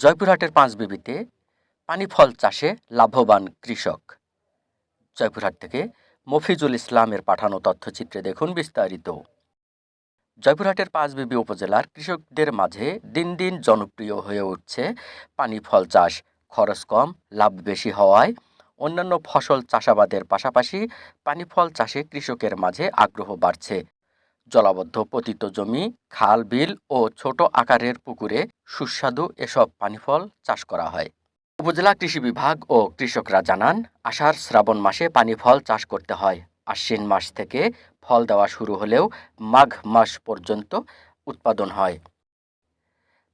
জয়পুরহাটের পাঁচবিবিতে পানি ফল চাষে লাভবান কৃষক। জয়পুরহাট থেকে মফিজুল ইসলামের পাঠানো তথ্যচিত্রে দেখুন বিস্তারিত। জয়পুরহাটের পাঁচবিবি উপজেলার কৃষকদের মাঝে দিন দিন জনপ্রিয় হয়ে উঠছে পানি ফল চাষ। খরচ কম, লাভ বেশি হওয়ায় অন্যান্য ফসল চাষাবাদের পাশাপাশি পানি ফল চাষে কৃষকের মাঝে আগ্রহ বাড়ছে। জলাবদ্ধ পতিত জমি, খাল, বিল ও ছোট আকারের পুকুরে সুস্বাদু এসব পানিফল চাষ করা হয়। উপজেলা কৃষি বিভাগ ও কৃষকরা জানান, আষাঢ় শ্রাবণ মাসে পানি ফল চাষ করতে হয়। আশ্বিন মাস থেকে ফল দেওয়া শুরু হলেও মাঘ মাস পর্যন্ত উৎপাদন হয়।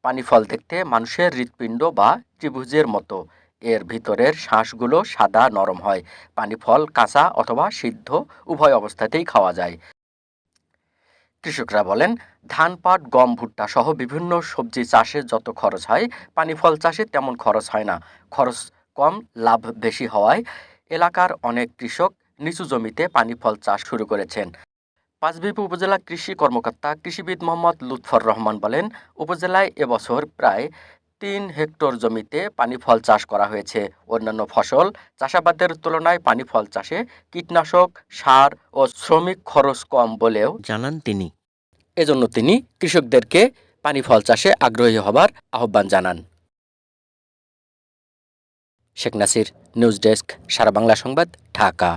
পানি ফল দেখতে মানুষের হৃৎপিণ্ড বা ত্রিভুজের মতো। এর ভিতরের শাঁসগুলো সাদা নরম হয়। পানি ফল কাঁচা অথবা সিদ্ধ, উভয় অবস্থাতেই খাওয়া যায়। কৃষকরা বলেন, ধান পাট, গম, ভুট্টা সহ বিভিন্ন সবজি চাষে যত খরচ হয়, পানি ফল চাষে তেমন খরচ হয় না। খরচ কম, লাভ বেশি হওয়ায় এলাকার অনেক কৃষক নিচু জমিতে পানি ফল চাষ শুরু করেছেন। পাঁচবিবি উপজেলা কৃষি কর্মকর্তা কৃষিবিদ মোহাম্মদ লুৎফর রহমান বলেন, উপজেলায় এবছর প্রায় তিন হেক্টর জমিতে পানি ফল চাষ করা হয়েছে। অন্যান্য ফসল চাষাবাদের তুলনায় পানি ফল চাষে কীটনাশক, সার ও শ্রমিক খরচ কম বলেও জানান তিনি। এজন্য তিনি কৃষকদেরকে পানি ফল চাষে আগ্রহী হবার আহ্বান জানান। শেখ নাসির, নিউজ ডেস্ক, সারা বাংলা সংবাদ, ঢাকা।